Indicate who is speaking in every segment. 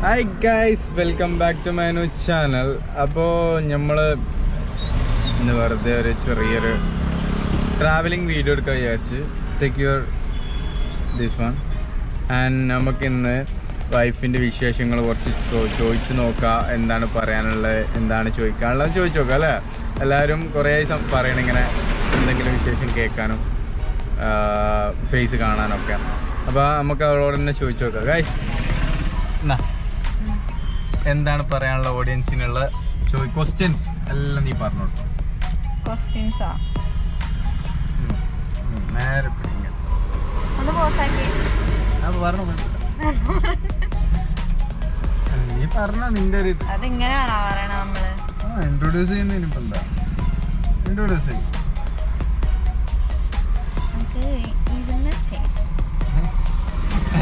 Speaker 1: Hi guys welcome back to my new channel അപ്പോൾ നമ്മൾ ഇന്ന് വെറുതെ ഒരു ചെറിയൊരു ട്രാവലിംഗ് വീഡിയോ എടുക്കാൻ വിചാരിച്ച്. Take your this one and നമുക്കിന്ന് വൈഫിന്റെ വിശേഷങ്ങൾ കുറച്ച് ചോദിച്ചു നോക്കാം. എന്താണ് പറയാനുള്ളത് എന്താണ് ചോദിക്കാനുള്ളത് ചോദിച്ചു നോക്കാം അല്ലേ? എല്ലാവരും കുറേ പറയണം ഇങ്ങനെ എന്തെങ്കിലും വിശേഷം കേൾക്കാനും ഫേസ് കാണാനൊക്കെ. അപ്പോൾ നമുക്ക് അവളോട് തന്നെ ചോദിച്ചു നോക്കാം. ഗൈസ് എന്നാ എന്താണ് പറയാനുള്ള ഓഡിയൻസിനുള്ള ക്വസ്റ്റ്യൻസ് എല്ലാം നീ പറഞ്ഞോളൂ
Speaker 2: ക്വസ്റ്റ്യൻസാ
Speaker 1: ഉം. ഉം. നേരെ പിടിങ്ങ
Speaker 2: ഒന്ന് പോസാക്കി
Speaker 1: അപ്പൊ പറഞ്ഞു നീ പറഞ്ഞ നിന്റെ ഒരു ഇത്.
Speaker 2: അതിങ്ങനെയാണോ പറയണ നമ്മൾ?
Speaker 1: ആ ഇൻട്രൊഡ്യൂസ് ചെയ്യുന്ന എന്താ? ഇൻട്രൊഡ്യൂസ് ചെയ്യും.
Speaker 2: നമുക്ക് ഇരുന്ന് ചെയ്യാം.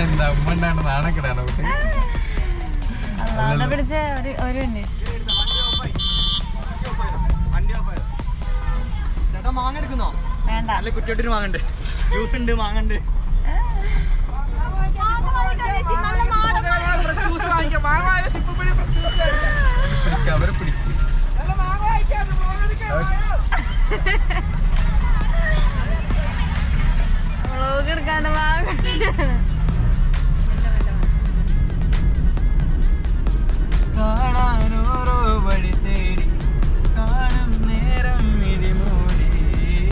Speaker 1: എന്താ ഉമ്മ ഉണ്ടാണ് കുട്ടി?
Speaker 2: പിടിച്ച ഒരു ഒരു
Speaker 3: മാങ്ങ എടുക്കുന്നോ?
Speaker 2: വേണ്ട.
Speaker 3: നല്ല കുറ്റിയോട്ടിന് മാങ്ങണ്ട്. ജ്യൂസ് ഉണ്ട് മാങ്ങണ്ട്
Speaker 1: അവരെ പിടിക്കും.